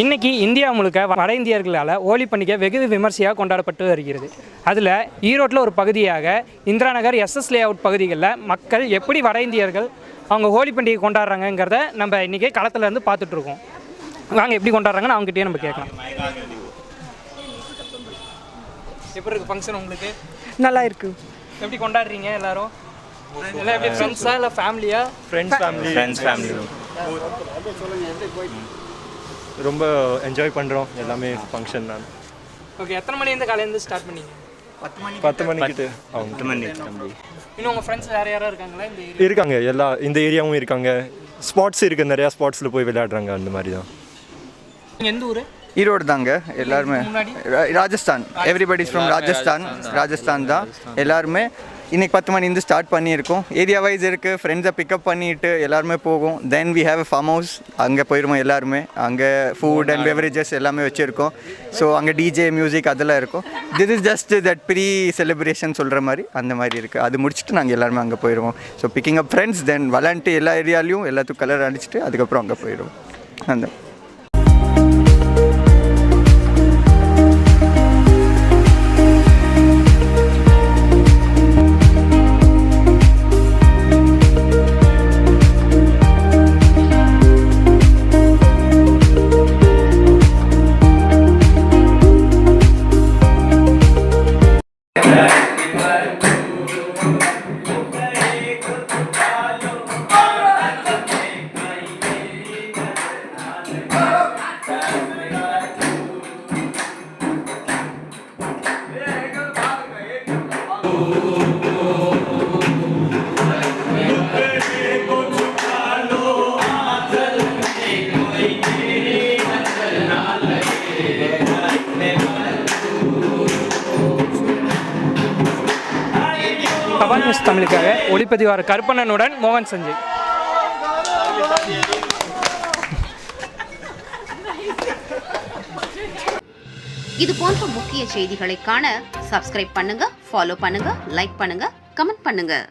இன்னைக்கு இந்தியா முழுக்க வட இந்தியர்களால் ஹோலி பண்டிகை வெகு விமர்சையாக கொண்டாடப்பட்டு வருகிறது. அதில் ஈரோட்டில் ஒரு பகுதியாக Indira Nagar SS layout பகுதிகளில் மக்கள் எப்படி வட இந்தியர்கள் அவங்க ஹோலி பண்டிகை கொண்டாடுறாங்கங்கிறத நம்ம இன்றைக்கி களத்தில் இருந்து பார்த்துட்ருக்கோம் வாங்க எப்படி கொண்டாடுறாங்கன்னு அவங்ககிட்டயே நம்ம கேட்கலாம். எப்படி இருக்கு ஃபங்க்ஷன் உங்களுக்கு? நல்லா இருக்கு. எப்படி கொண்டாடுறீங்க எல்லாரும்? எல்லாம் எப்படி ஃப்ரெண்ட்ஸா இல்லை ஃபேமிலியா ஃப்ரெண்ட்ஸ் ஃபேமிலி ஃப்ரெண்ட்ஸ் ஃபேமிலி ரொம்ப என்ஜாய் பண்ணுறோம் எல்லாமே ஃபங்க்ஷன் தான். ஓகே எத்தனை மணிலேருந்து காலையிலேருந்து ஸ்டார்ட் பண்ணீங்க? பத்து மணிக்கிட்டு. அவங்க மணி இன்னும் உங்கள் ஃப்ரெண்ட்ஸ் வேறு யாராவது இருக்காங்களா இந்த ஏரியா இருக்காங்க எல்லா இந்த ஏரியாவும் இருக்காங்க. ஸ்பாட்ஸ் இருக்குது நிறையா ஸ்பாட்ஸில் போய் விளையாடுறாங்க அந்த மாதிரி தான். எந்த ஊர்? ஈரோடு தாங்க எல்லாருமே. ரா- Rajasthan. Everybody from Rajasthan. Rajasthan தான். எல்லாருமே இன்னைக்கு பத்து மணி இருந்து ஸ்டார்ட் பண்ணியிருக்கோம். ஏரியா வைஸ் இருக்குது ஃப்ரெண்ட்ஸை பிக்கப் பண்ணிட்டு எல்லாருமே போகும். Then we have farm house அங்கே போயிடுவோம் எல்லாருமே. அங்கே ஃபுட் அண்ட் பெவரேஜஸ் எல்லாமே வச்சுருக்கோம். ஸோ அங்கே டிஜே மியூசிக் அதெல்லாம் இருக்கும். This is just that pre celebration சொல்கிற மாதிரி அந்த மாதிரி இருக்குது அது முடிச்சுட்டு நாங்கள் எல்லாருமே அங்கே போயிடுவோம் so picking up friends then விளாண்டுட்டு எல்லா ஏரியாலையும் எல்லாத்துக்கும் கலர் அடிச்சுட்டு அதுக்கப்புறம் அங்கே போயிடுவோம் அந்த சபா நியூஸ் தமிழுக்காக ஒளிப்பதிவார் கருப்பண்ணனுடன் மோகன் சஞ்சய். இது போன்ற முக்கிய செய்திகளை காண சப்ஸ்கிரைப் பண்ணுங்க ஃபாலோ பண்ணுங்க லைக் பண்ணுங்க கமெண்ட் பண்ணுங்க.